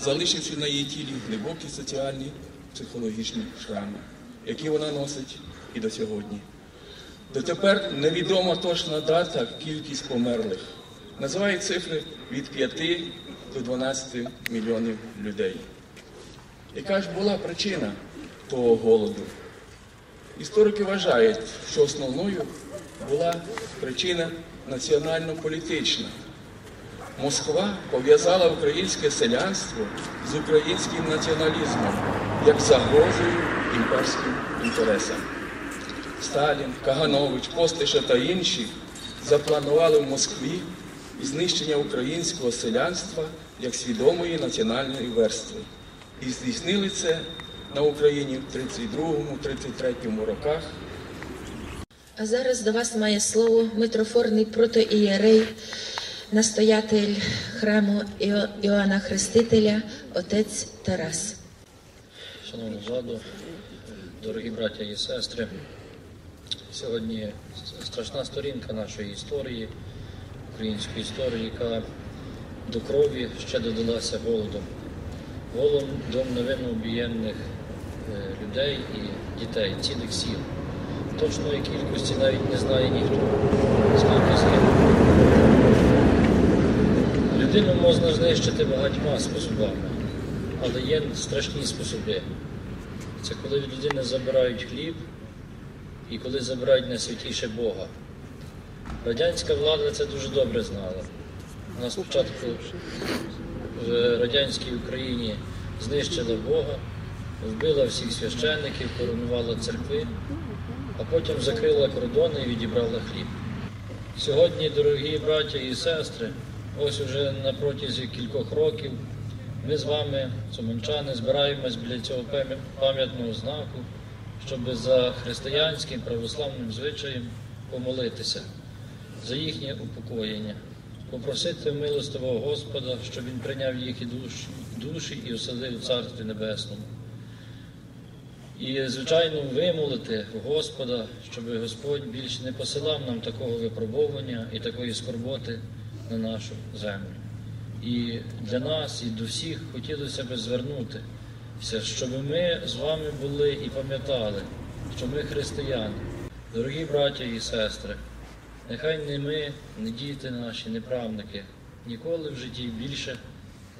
залишивши на її тілі глибокі соціальні психологічні шрами, які вона носить і до сьогодні. Дотепер невідома точна дата, кількість померлих. Називають цифри від 5 до 12 мільйонів людей. Яка ж була причина того голоду? Історики вважають, що основною була причина національно-політична. Москва пов'язала українське селянство з українським націоналізмом як загрозою імперським інтересам. Сталін, Каганович, Постиша та інші запланували в Москві знищення українського селянства як свідомої національної верстви. І здійснили це на Україні в 32-33 роках А зараз до вас має слово митрофорний протоієрей, настоятель храму Іо- Іоанна Хрестителя, отець Тарас. Шановна владу, дорогі браття і сестри, сьогодні страшна сторінка нашої історії, української історії, яка до крові ще додалася голодом. Голодом невинно обієнних е, людей і дітей, цілих сіл. Точної кількості навіть не знає ніхто. Скільки. Людину можна знищити багатьма способами, але є страшні способи. Це коли від людини забирають хліб і коли забирають найсвятіше Бога. Радянська влада це дуже добре знала. Вона спочатку в радянській Україні знищила Бога, вбила всіх священників, коронувала церкви, а потім закрила кордони і відібрала хліб. Сьогодні, дорогі браття і сестри, ось уже на протязі кількох років ми з вами, суманчани, збираємось біля цього пам'ятного знаку, щоб за християнським православним звичаєм помолитися за їхнє упокоєння, попросити милостивого Господа, щоб Він прийняв їхні душі, душі і оселив у Царстві Небесному. І, звичайно, вимолити Господа, щоб Господь більше не посилав нам такого випробовування і такої скорботи на нашу землю. І для нас, і до всіх хотілося б звернутися, щоб ми з вами були і пам'ятали, що ми християни, дорогі браття і сестри. Нехай не ми, не діти наші, не правники, ніколи в житті більше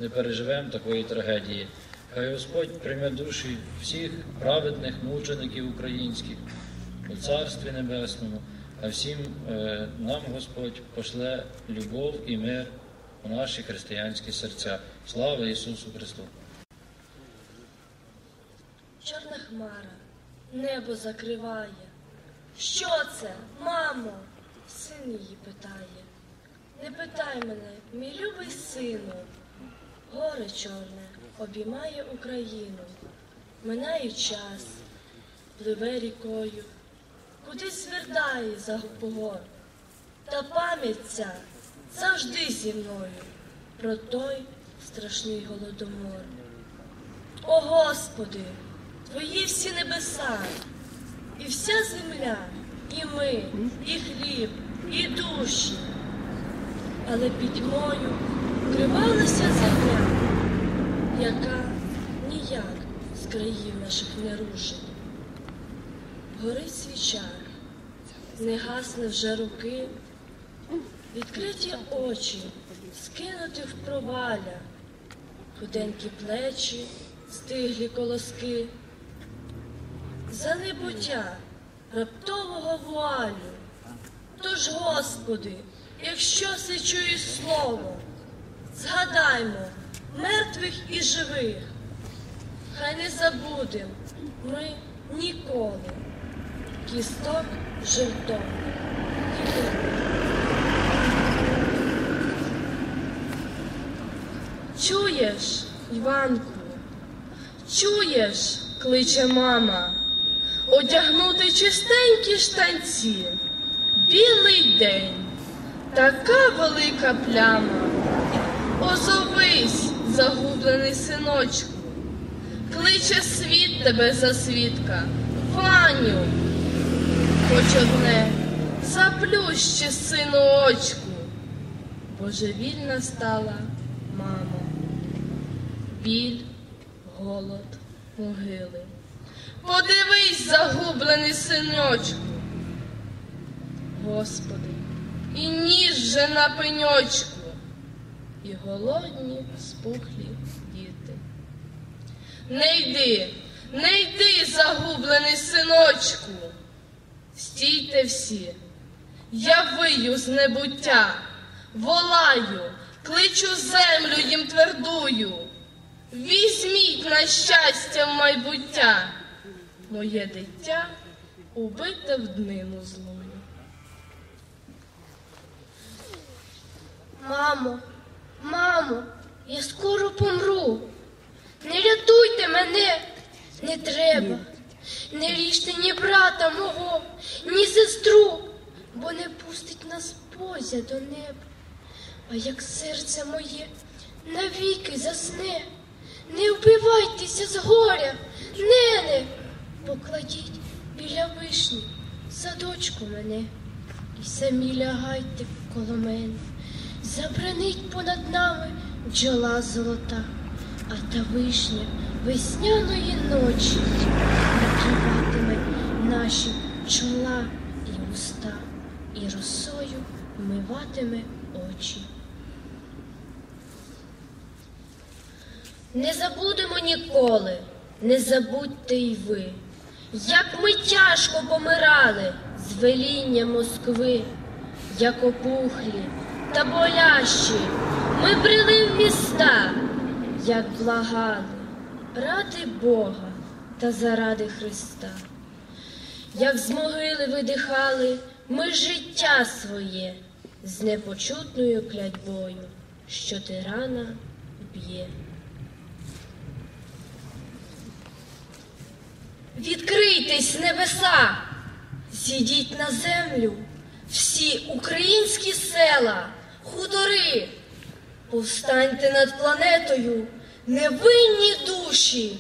не переживемо такої трагедії. Хай Господь прийме душі всіх праведних мучеників українських у Царстві Небесному, а всім е, нам Господь пошле любов і мир у наші християнські серця. Слава Ісусу Христу! Чорна хмара, небо закриває. Що це, мамо? Син її питає. Не питай мене, мій любий сину. Горе чорне обіймає Україну. Минає час, пливе рікою, кудись свердає за погор. Та пам'ять ця завжди зі мною про той страшний голодомор. О Господи, Твої всі небеса, і вся земля, і ми, і хліб, і душі. Але пітьмою вкривалася земля, яка ніяк з країв наших не рушить. Горить свіча, не гасне вже руки, відкриті очі, скинуті в проваля, худенькі плечі, стиглі колоски. За небуття раптового вуалю. Тож, Господи, якщо се чує слово, згадаймо мертвих і живих, хай не забудем ми ніколи кісток жертов. Чуєш, Іванку, чуєш, кличе мама, одягнути чистенькі штанці, білий день, така велика пляма. Озовись, загублений синочку, кличе світ тебе за свідка. Ваню, хоч одне, заплющи сину очку. Божевільна стала мама. Біль, голод, могили. Подивись, загублений синочку. Господи, і ніж же на пеньочку, і голодні спухлі діти. Не йди, не йди, загублений синочку. Стійте всі, я вию з небуття, волаю, кличу землю їм твердую. Візьміть на щастя в майбуття, моє дитя убите в днину злою. Мамо, мамо, я скоро помру. Не рятуйте мене, не треба. Не ріжте ні брата мого, ні сестру, бо не пустить нас Бозя до неба. А як серце моє навіки засне, не вбивайтеся з горя, нене, покладіть біля вишні, садочку мене, і самі лягайте коло мене. Забранить понад нами бджола золота, а та вишня весняної ночі накриватиме наші чола і уста, і росою вмиватиме очі. Не забудемо ніколи, не забудьте й ви, як ми тяжко помирали з веління Москви, як опухлі та болящі, ми брели в міста, як благали, ради Бога та заради Христа. Як з могили видихали ми життя своє з непочутною клятьбою, що тирана б'є. Відкрийтесь небеса, зійдіть на землю всі українські села, худори, повстаньте над планетою, невинні душі,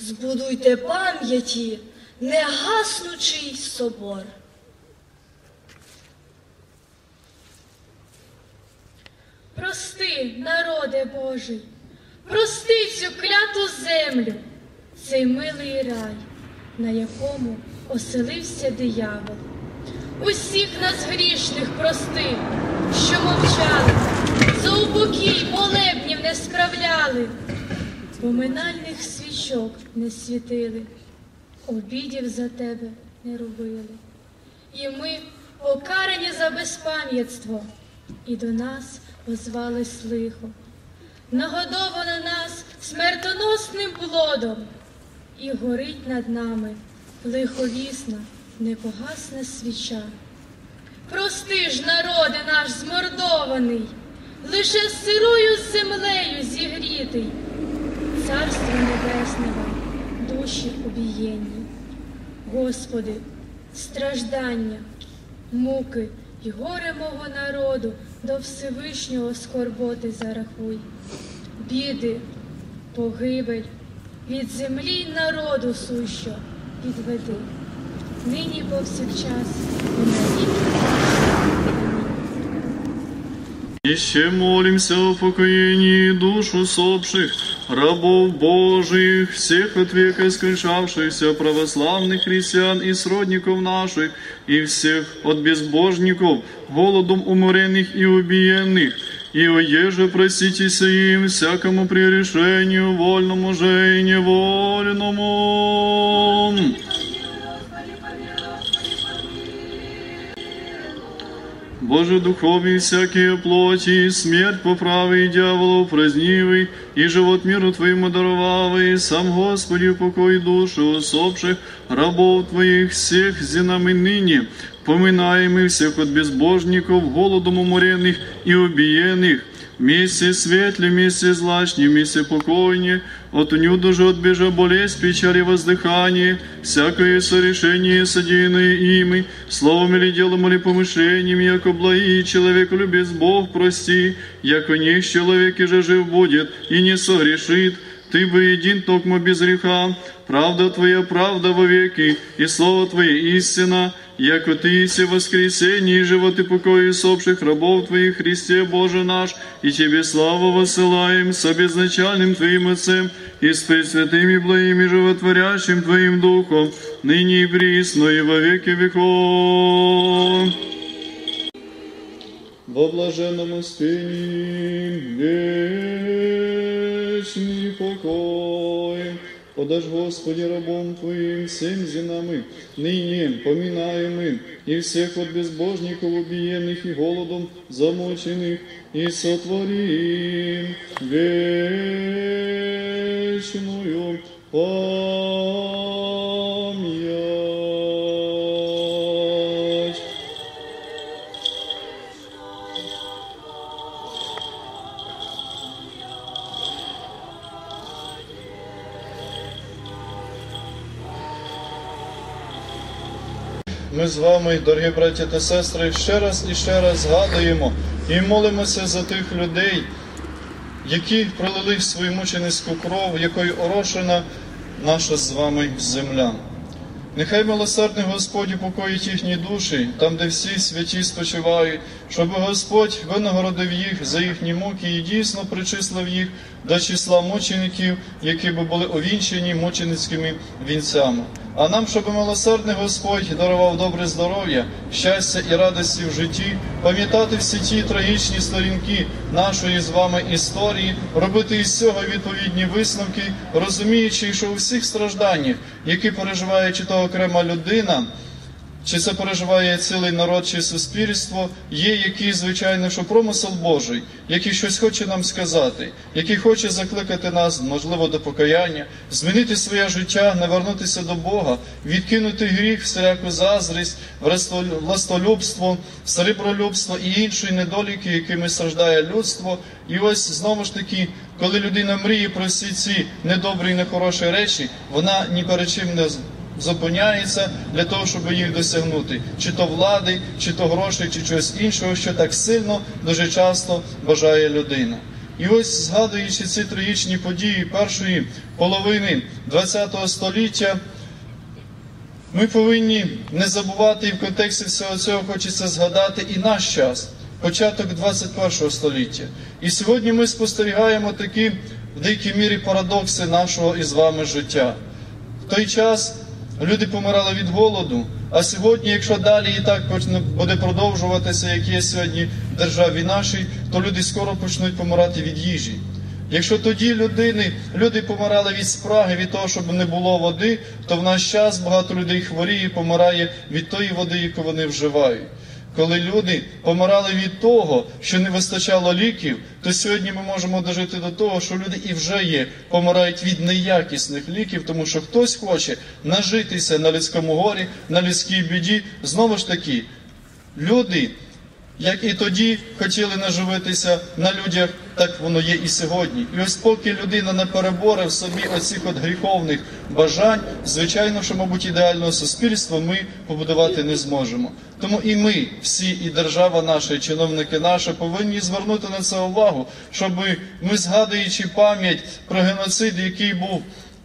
збудуйте пам'яті, негаснучий собор. Прости, народе Божий, прости цю кляту землю, цей милий рай, на якому оселився диявол. Усіх нас грішних прости, що мовчали, за упокій молебнів не справляли, поминальних свічок не світили, обідів за тебе не робили. І ми покарані за безпам'ятство, і до нас озвались лихо. Нагодовано нас смертоносним плодом, і горить над нами лиховісна, непогасна свіча. Прости ж, народи наш змордований, лише сирою землею зігрітий, царство небесне вам, душі обієнні. Господи, страждання, муки й горе мого народу до Всевишнього скорботи зарахуй, біди, погибель, від землі народу сущо відведи, нині повсякчас і навіки. Амінь. Еще молимся о покоении душ усопших, рабов Божиих, всех от века скончавшихся православных христиан и сродников наших, и всех от безбожников, голодом уморенных и убиенных, и оеже проститеся им всякому прегрешению, вольному же и невольному. Боже духовный всякие плоти, смерть поправый, дьяволов празднивый, и живот миру Твоему даровавый, сам Господи упокой души усопших, рабов Твоих всех зинам и ныне, поминаемых всех от безбожников, голодом уморенных и убиенных, Вместе светле, вместе злачне, вместе покойне, от нюду же отбежа болезнь, печали воздыхание, всякое сорешение, содеянное ими, словом или делом или помышлением, яко благи, человек любец Бог прости, яко них человек и же жив будет, и не согрешит, Ты бы един токмо без греха, правда Твоя правда во веки, и Слово Твое истина, яко Ты се воскресение и живот и покой усопших рабов Твоих, Христе Боже наш, и Тебе славу высылаем с обезначальным Твоим Отцем и с пресвятым и благим и животворящим Твоим Духом, ныне и присно и во веки веков. Во блаженном успении вечный покой. Подашь, Господи, рабом Твоим, всем зинамы, ныне поминаемым, и всех от безбожников убиенных и голодом замученных, и сотворим вечную память. Ми з вами, дорогі браті та сестри, ще раз і ще раз згадуємо і молимося за тих людей, які пролили свою мученицьку кров, якою орошена наша з вами земля. Нехай милосердний Господь упокоїть їхні душі, там, де всі святі спочивають, щоб Господь винагородив їх за їхні муки і дійсно причислив їх до числа мучеників, які би були овінчені мученицькими вінцями. А нам, щоб милосердний Господь дарував добре здоров'я, щастя і радості в житті, пам'ятати всі ті трагічні сторінки нашої з вами історії, робити із цього відповідні висновки, розуміючи, що у всіх стражданнях, які переживає чи то окрема людина, чи це переживає цілий народ чи суспільство, є який, звичайно, що промисел Божий, який щось хоче нам сказати, який хоче закликати нас, можливо, до покаяння, змінити своє життя, навернутися до Бога, відкинути гріх, всіляку заздрість, властолюбство, серебролюбство і інші недоліки, якими страждає людство. І ось знову ж таки, коли людина мріє про всі ці недобрі і нехороші речі, вона ні перед чим не зупиняється для того, щоб їх досягнути, чи то влади, чи то грошей, чи чогось іншого, що так сильно дуже часто бажає людина. І ось згадуючи ці трагічні події першої половини ХХ століття, ми повинні не забувати і в контексті всього цього хочеться згадати і наш час, початок 21 століття. І сьогодні ми спостерігаємо такі в деякій мірі парадокси нашого із вами життя. В той час люди помирали від голоду, а сьогодні, якщо далі і так буде продовжуватися, як є сьогодні в державі нашій, то люди скоро почнуть помирати від їжі. Якщо тоді людини, люди помирали від спраги, від того, щоб не було води, то в наш час багато людей хворіє, помирає від тої води, яку вони вживають. Коли люди помирали від того, що не вистачало ліків, то сьогодні ми можемо дожити до того, що люди і вже є, помирають від неякісних ліків, тому що хтось хоче нажитися на людському горі, на людській біді. Знову ж таки, люди як і тоді хотіли наживитися на людях, так воно є і сьогодні. І ось поки людина не переборе в собі оцих от гріховних бажань, звичайно, що, мабуть, ідеального суспільства ми побудувати не зможемо. Тому і ми, всі, і держава наша, і чиновники наші, повинні звернути на це увагу, щоб ми, згадуючи пам'ять про геноцид, який був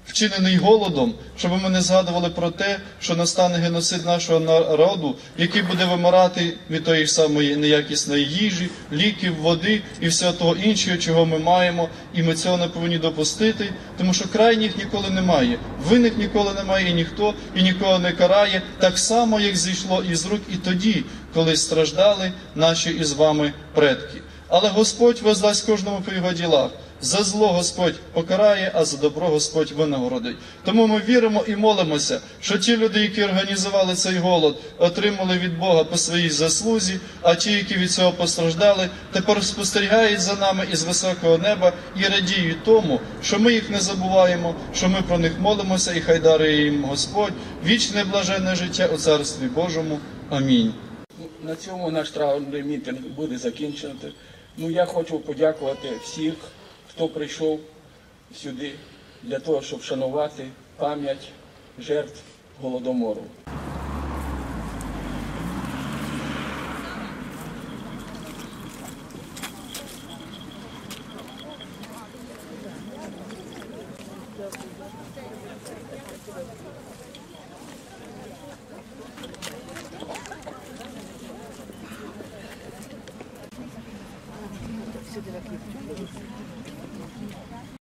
вчинений голодом, щоб ми не згадували про те, що настане геноцид нашого народу, який буде вимирати від тої самої неякісної їжі, ліків, води і всього того іншого, чого ми маємо, і ми цього не повинні допустити, тому що крайніх ніколи немає. Винних ніколи немає і ніхто і нікого не карає, так само, як зійшло із рук і тоді, коли страждали наші із вами предки. Але Господь воздасть кожному по його ділах. За зло Господь покарає, а за добро Господь винагородить. Тому ми віримо і молимося, що ті люди, які організували цей голод, отримали від Бога по своїй заслузі, а ті, які від цього постраждали, тепер спостерігають за нами із високого неба і радіють тому, що ми їх не забуваємо, що ми про них молимося, і хай дарує їм Господь вічне блаженне життя у Царстві Божому. Амінь. На цьому наш травмний мітинг буде закінчений. Ну я хочу подякувати всіх, хто прийшов сюди для того, щоб вшанувати пам'ять жертв голодомору.